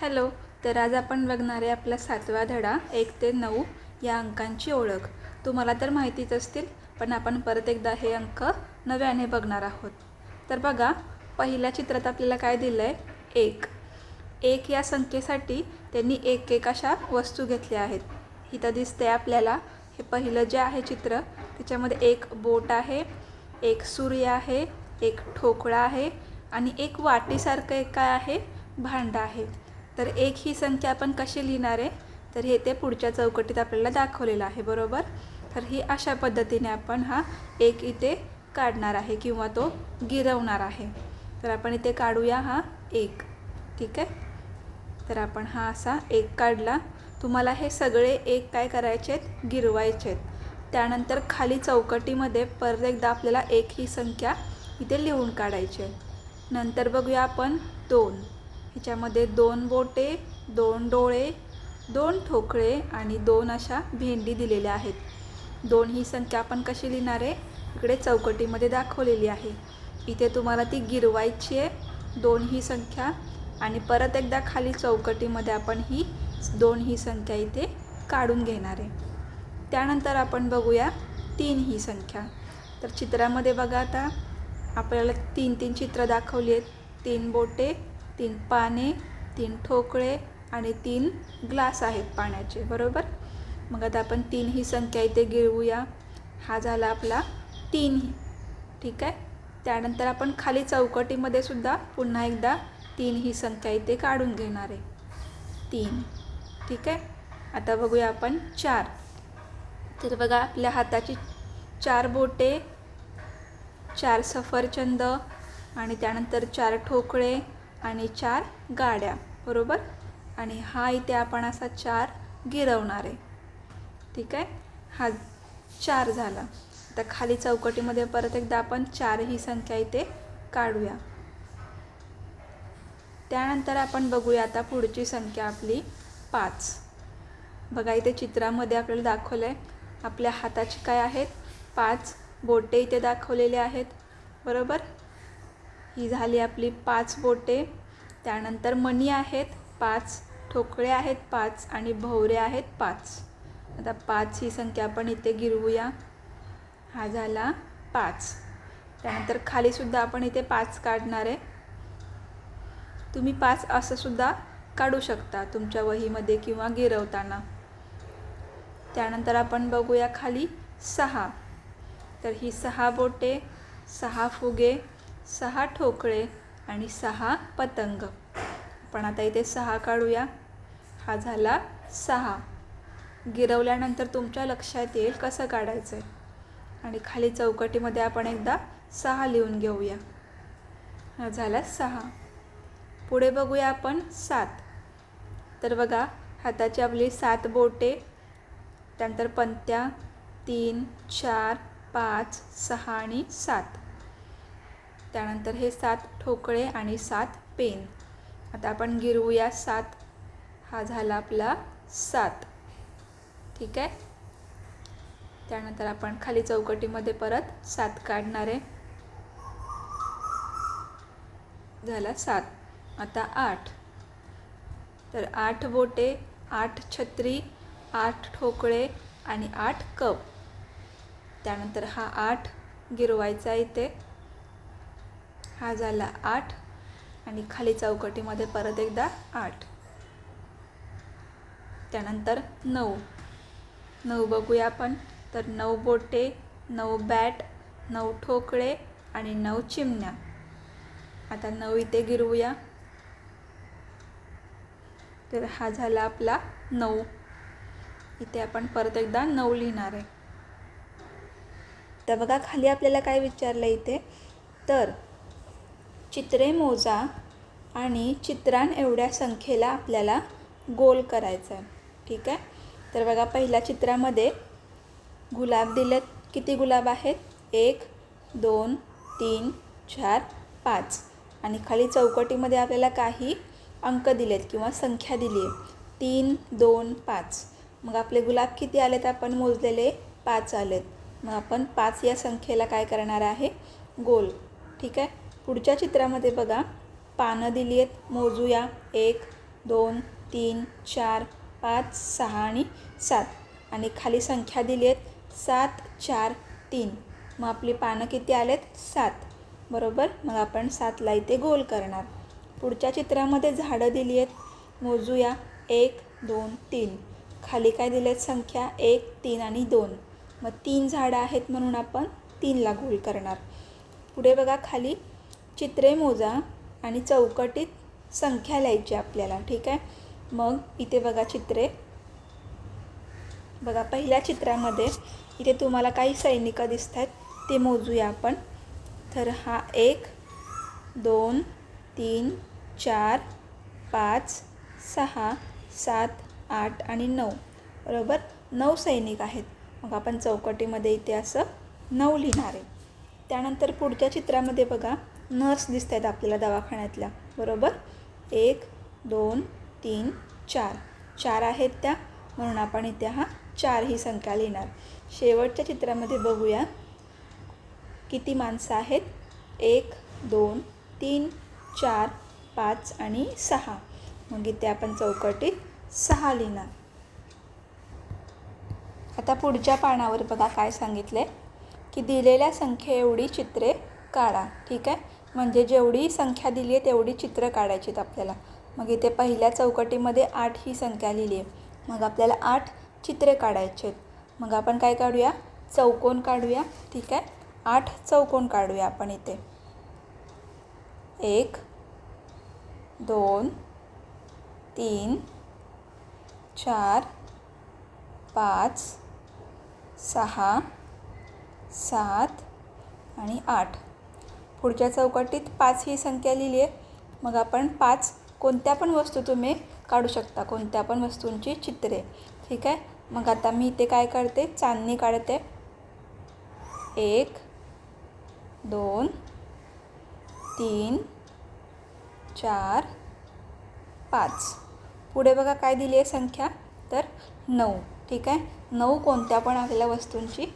Hello तर आज आपण बघणार आहे आपला सातवा धडा एक ते नऊ या अंकांची ओळख. तुम्हाला तर माहितीच असतील पण आपण परत एकदा हे अंक नव्याने बघणार आहोत. तर बघा पहिल्या चित्रात आपल्याला काय दिलं आहे एक. एक या संख्येसाठी त्यांनी एक एक अशा वस्तू घेतल्या आहेत. इथं दिसते आपल्याला हे पहिलं जे आहे चित्र त्याच्यामध्ये एक बोट आहे एक सूर्य आहे एक ठोकळा आहे आणि एक वाटीसारखं एक काय आहे? भांडं आहे. तर एक ही संख्या आपण कशी लिहिणार आहे? तर हे ते पुढच्या चौकटीत आपल्याला दाखवलेलं आहे बरोबर? तर ही अशा पद्धतीने आपण हा एक इथे काढणार आहे किंवा तो गिरवणार आहे. तर आपण इथे काढूया हा एक ठीक आहे? तर आपण हा असा एक काढला. तुम्हाला हे सगळे एक काय करायचे आहेत? गिरवायचे आहेत. त्यानंतर खाली चौकटीमध्ये परत एकदा आपल्याला एक ही संख्या इथे लिहून काढायची आहे. नंतर बघूया आपण दोन. ह्याच्यामध्ये दोन बोटे दोन डोळे दोन ठोकळे आणि दोन अशा भेंडी दिलेल्या आहेत. दोन ही संख्या आपण कशी लिहिणार आहे? इकडे चौकटीमध्ये दाखवलेली आहे. इथे तुम्हाला ती गिरवायची आहे. दोन ही संख्या आणि परत एकदा खाली चौकटीमध्ये आपण ही दोन ही संख्या इथे काढून घेणार आहे. त्यानंतर आपण बघूया तीन ही संख्या. तर चित्रामध्ये बघा आता आपल्याला तीन तीन चित्र दाखवली आहेत. तीन बोटे तीन पाने तीन ठोकळे आणि तीन ग्लास आहेत पाण्याचे बरोबर? मग आता आपण तीन ही संख्या इथे गिळवूया. हा झाला आपला तीन ठीक आहे? त्यानंतर आपण खाली चौकटीमध्ये सुद्धा पुन्हा एकदा तीन ही संख्या इथे काढून घेणार आहे. तीन ठीक आहे? आता बघूया आपण चार. तर बघा आपल्या हाताची चार बोटे चार सफरचंद आणि त्यानंतर चार ठोकळे आणि चार गाड्या बरोबर? आणि हा इथे आपण असा चार गिरवणार आहे. ठीक आहे? हा चार झाला. आता खाली चौकटीमध्ये परत एकदा आपण चार ही संख्या इथे काढूया. त्यानंतर आपण बघूया आता पुढची संख्या आपली पाच. बघा इथे चित्रामध्ये आपल्याला दाखवलं आहे आपल्या हाताची काय आहेत? पाच बोटे इथे दाखवलेले आहेत. बरोबर? ही झाली आपली पाच बोटे. त्यानंतर मणी आहेत पाच ठोकळे आहेत पाच आणि भोवरे आहेत पाच. आता पाच ही संख्या आपण इथे गिरवूया. हा झाला पाच. त्यानंतर खालीसुद्धा आपण इथे पाच काढणार आहे. तुम्ही पाच असंसुद्धा काढू शकता तुमच्या वहीमध्ये किंवा गिरवताना. त्यानंतर आपण बघूया खाली सहा. तर ही सहा बोटे सहा फुगे सहा ठोकळे आणि सहा पतंग. पण आता इथे सहा काढूया. हा झाला सहा. गिरवल्यानंतर तुमच्या लक्षात येईल कसं काढायचं आहे आणि खाली चौकटीमध्ये आपण एकदा सहा लिहून घेऊया. हा झाला सहा. पुढे बघूया आपण सात. तर बघा हाताची आपली सात बोटे त्यानंतर पंत्या तीन चार पाच सहा आणि सात. त्यानंतर हे सात ठोकळे आणि सात पेन. आता आपण गिरवूया सात. हा झाला आपला सात. ठीक आहे? त्यानंतर आपण खाली चौकटीमध्ये परत सात काढणार आहे. झाला सात. आता आठ. तर आठ बोटे आठ छत्री आठ ठोकळे आणि आठ कप. त्यानंतर हा आठ गिरवायचा इथे. हा झाला आठ आणि खाली चौकटीमध्ये परत एकदा आठ. त्यानंतर नऊ. नऊ बघूया आपण. तर नऊ बोटे नऊ बॅट नऊ ठोकळे आणि नऊ चिमण्या. आता नऊ इथे गिरवूया. तर हा झाला आपला नऊ. इथे आपण परत एकदा नऊ लिहिणार आहे. तर बघा खाली आपल्याला काय विचारलं इथे? तर चित्रे मोजा आणि चित्रां एवढ्या संख्येला आपल्याला गोल करायचं आहे. ठीक आहे? तर बघा पहिल्या चित्रामध्ये गुलाब दिलेत. किती गुलाब आहेत? एक दोन तीन चार पाच. आणि खाली चौकटीमध्ये आपल्याला काही अंक दिलेत किंवा संख्या दिली आहे. तीन दोन पाच. मग आपले गुलाब किती आलेत? आपण मोजलेले पाच आलेत. मग आपण पाच या संख्येला काय करणार आहे? गोल. ठीक आहे? पुढच्या चित्रामध्ये बघा. पानं दिली आहेत. मोजूया. एक दोन तीन चार पाच सहा आणि सात. आणि खाली संख्या दिली आहेत. सात चार तीन. मग आपली पानं किती आलेत? सात. बरोबर? मग आपण सातला इथे गोल करणार. पुढच्या चित्रामध्ये झाडं दिली आहेत. मोजूया. एक दोन तीन. खाली काय दिले आहेत संख्या? एक तीन आणि दोन. मग तीन झाडं आहेत म्हणून आपण तीनला गोल करणार. पुढे बघा खाली. चित्रे मोजा आणि चौकटीत संख्या लिहायची आपल्याला ठीक आहे? मग इथे बघा चित्रे. बघा पहिल्या चित्रामध्ये इथे तुम्हाला काही सैनिक दिसत आहेत ते मोजूया आपण. तर हा एक दोन तीन चार पाच सहा सात आठ आणि नऊ. बरोबर? नऊ सैनिक आहेत. मग आपण चौकटीमध्ये इथे असं नऊ लिहिणार आहे. त्यानंतर पुढच्या चित्रामध्ये बघा नर्स दिसत आहेत आपल्याला दवाखान्यातल्या. बरोबर? एक दोन तीन चार. चार आहेत त्या. म्हणून आपण इथे हा चार ही संख्या लिहिणार. शेवटच्या चित्रामध्ये बघूया किती माणसं आहेत. एक दोन तीन चार पाच आणि सहा. मग इथे आपण चौकटीत सहा लिहिणार. आता पुढच्या पानावर बघा काय सांगितले की दिलेल्या संख्ये एवढी चित्रे काढा. ठीक आहे? म्हणजे जेवढी संख्या दिली आहे तेवढी चित्र काढायची आहेत आपल्याला. मग इथे पहिल्या चौकटीमध्ये आठ ही संख्या लिहिली आहे. मग आपल्याला आठ चित्रे काढायचे आहेत. मग आपण काय काढूया? चौकोन काढूया. ठीक आहे? आठ चौकोन काढूया आपण इथे. एक दोन तीन चार पाच सहा सात आणि आठ. पुढच्या चौकटीत पाच ही संख्या लिहिली आहे. मग आपण पाच कोणत्या पण वस्तू तुम्ही काढू शकता कोणत्या पण वस्तूंची चित्रे. ठीक आहे? मग आता मी इथे काय करते चांदणी काढते. एक दोन तीन चार पाच. पुढे बघा काय दिली आहे संख्या? तर नऊ. ठीक आहे? नऊ कोणत्या पण आपल्या वस्तूंची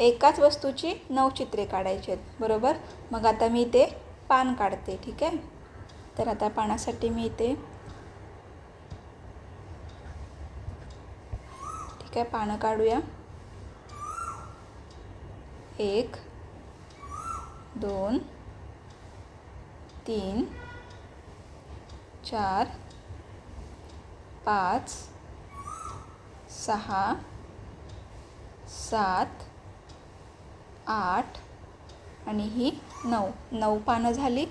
एकाच वस्तूची नऊ चित्रे काढायची आहेत बरोबर? मग आता मी इथे पान काढते ठीक आहे? तर आता पानासाठी मी इथे ठीक आहे पानं काढूया. एक दोन तीन चार पाच सहा सात आठ आणि ही नऊ. नऊ पानं झाली.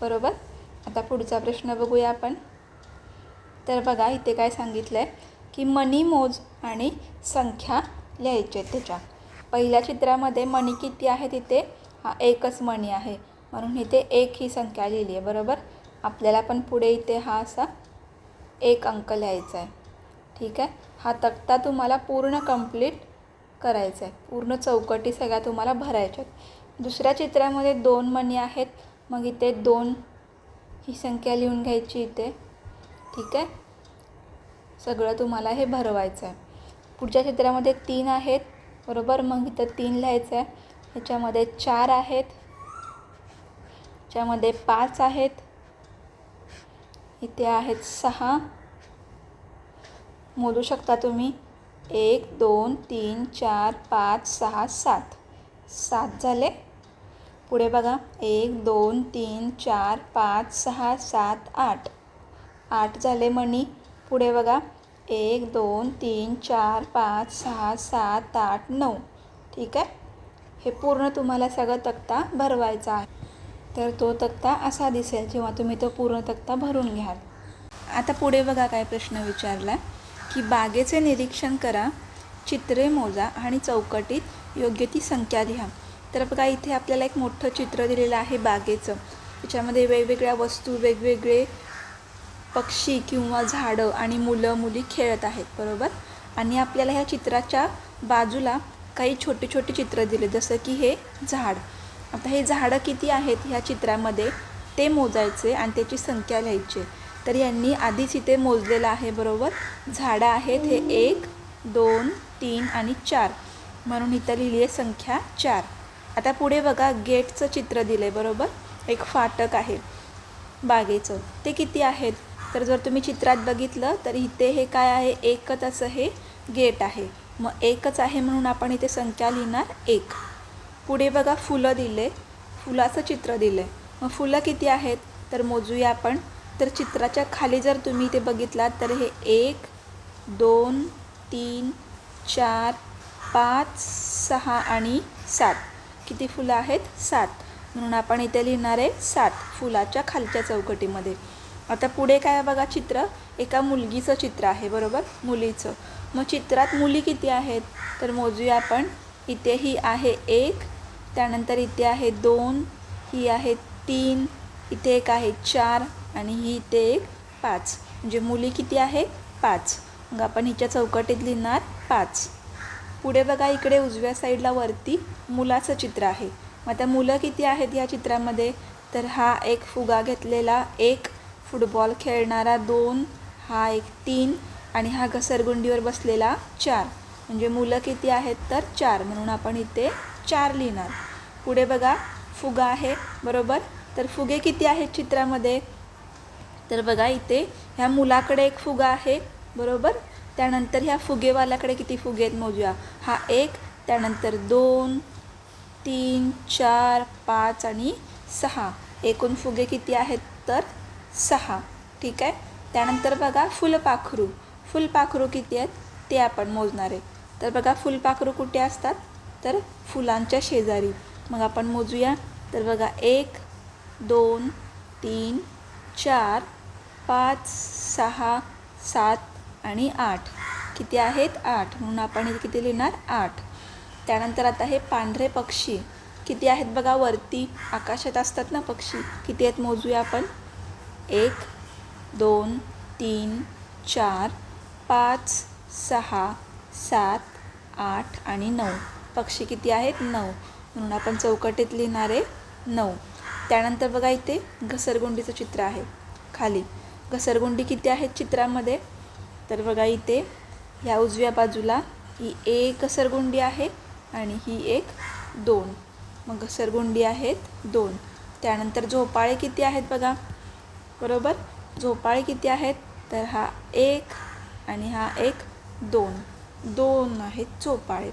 बरोबर? आता पुढचा प्रश्न बघूया आपण. तर बघा इथे काय सांगितलं आहे की मनी मोज आणि संख्या लिहायचे त्याच्या. पहिल्या चित्रामध्ये मणी किती आहे तिथे? हा एकच मणी आहे. म्हणून इथे एक ही संख्या लिहिली आहे. बरोबर? आपल्याला पण पुढे इथे हा असा एक अंक लिहायचा आहे. ठीक आहे? हा तक्ता तुम्हाला पूर्ण कंप्लीट करायचं आहे पूर्ण चौकटी सगळ्या तुम्हाला भरायच्या आहेत. दुसऱ्या चित्रामध्ये दोन मणी आहेत. मग इथे दोन ही संख्या लिहून घ्यायची इथे. ठीक आहे? सगळं तुम्हाला हे भरवायचं आहे पुढच्या चित्रामध्ये तीन आहेत. बरोबर? मग इथं तीन लिहायचं आहे ह्याच्यामध्ये चार आहेत. ह्याच्यामध्ये पाच आहेत. इथे आहेत सहा. मोजू शकता तुम्ही? एक दोन तीन चार पाच सहा सात. सात झाले? पुढे बघा. एक दोन तीन चार पाच सहा सात आठ. आठ झाले मणी पुढे बघा. एक दोन तीन चार पाच सहा सात आठ नऊ. ठीक आहे? हे पूर्ण तुम्हाला सगळं तक्ता भरवायचा आहे. तर तो तक्ता असा दिसेल जेव्हा तुम्ही तो पूर्ण तक्ता भरून घ्याल. आता पुढे बघा काय प्रश्न विचारला. की बागेचे निरीक्षण करा चित्रे मोजा आणि चौकटीत योग्य ती संख्या लिहा. तर बघा इथे आपल्याला एक मोठं चित्र दिलेलं आहे बागेचं. त्याच्यामध्ये वेगवेगळ्या वस्तू वेगवेगळे पक्षी किंवा झाडं आणि मुलं मुली खेळत आहेत बरोबर? आणि आपल्याला ह्या चित्राच्या बाजूला काही छोटे छोटे चित्र दिले जसं की हे झाड. आता हे झाडं किती आहेत ह्या चित्रामध्ये? ते मोजायचे आणि त्याची संख्या लिहायची. तर यांनी आधीच इथे मोजलेलं आहे बरोबर. झाडं आहेत हे एक दोन तीन आणि चार. म्हणून इथं लिहिली आहे संख्या चार. आता पुढे बघा गेटचं चित्र दिलं आहे बरोबर. एक फाटक आहे बागेचं. ते किती आहेत? तर जर तुम्ही चित्रात बघितलं तर इथे हे काय आहे? एकच असं हे गेट आहे. मग एकच आहे म्हणून आपण इथे संख्या लिहिणार एक. पुढे बघा फुलं दिले फुलाचं चित्र दिलं आहे मग फुलं किती आहेत? तर मोजूया आपण. तर चित्राच्या खाली जर तुम्ही इथे बघितलात तर हे एक दोन तीन चार पाच सहा आणि सात. किती फुलं आहेत? सात. म्हणून आपण इथे लिहिणार आहे सात फुलाच्या खालच्या चौकटीमध्ये. आता पुढे काय बघा चित्र? एका मुलगीचं चित्र आहे बरोबर? मुलीचं. मग चित्रात मुली किती आहेत? तर मोजूया आपण. इथे ही आहे एक त्यानंतर इथे आहे दोन ही आहे तीन इथे एक आहे चार आणि ही इथे एक पाच. म्हणजे मुली किती आहे? पाच. मग आपण हिच्या चौकटीत लिहिणार पाच. पुढे बघा इकडे उजव्या साईडला वरती मुलाचं चित्र आहे. मग आता मुलं किती आहेत या चित्रामध्ये? तर हा एक फुगा घेतलेला एक फुटबॉल खेळणारा दोन हा एक तीन आणि हा घसरगुंडीवर बसलेला चार. म्हणजे मुलं किती आहेत तर चार. म्हणून आपण इथे चार लिहिणार. पुढे बघा फुगा आहे बरोबर? तर फुगे किती आहेत चित्रामध्ये? तर बघा इथे ह्या मुलाकडे एक फुगा आहे बरोबर? त्यानंतर ह्या फुगेवाल्याकडे किती फुगे आहेत मोजूया? हा एक त्यानंतर दोन तीन चार पाच आणि सहा. एकूण फुगे किती आहेत तर सहा. ठीक आहे? त्यानंतर बघा फुलपाखरू. फुलपाखरू किती आहेत? ते आपण मोजणार आहे. तर बघा फुलपाखरू कुठे असतात? तर फुलांच्या शेजारी. मग आपण मोजूया. तर बघा एक दोन तीन चार पाच सहा सात आणि आठ. किती आहेत? आठ. म्हणून आपण इथे किती लिहिणार? आठ. त्यानंतर आता हे पांढरे पक्षी. किती आहेत बघा? वरती आकाशात असतात ना पक्षी. किती आहेत मोजूया आपण? एक दोन तीन चार पाच सहा सात आठ आणि नऊ. पक्षी किती आहेत? नऊ. म्हणून आपण चौकटीत लिहिणारे नऊ. त्यानंतर बघा इथे घसरगुंडीचं चित्र आहे. खाली घसरगुंडी किती आहेत चित्रामध्ये? तर बघा इथे ह्या उजव्या बाजूला ही एक घसरगुंडी आहे आणि ही एक दोन. मग घसरगुंडी आहेत दोन. त्यानंतर झोपाळे किती आहेत बघा? बरोबर? झोपाळे किती आहेत? तर हा एक आणि हा एक दोन. दोन आहेत झोपाळे.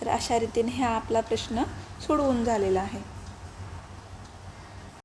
तर अशा रीतीने हा आपला प्रश्न सोडवून झालेला आहे.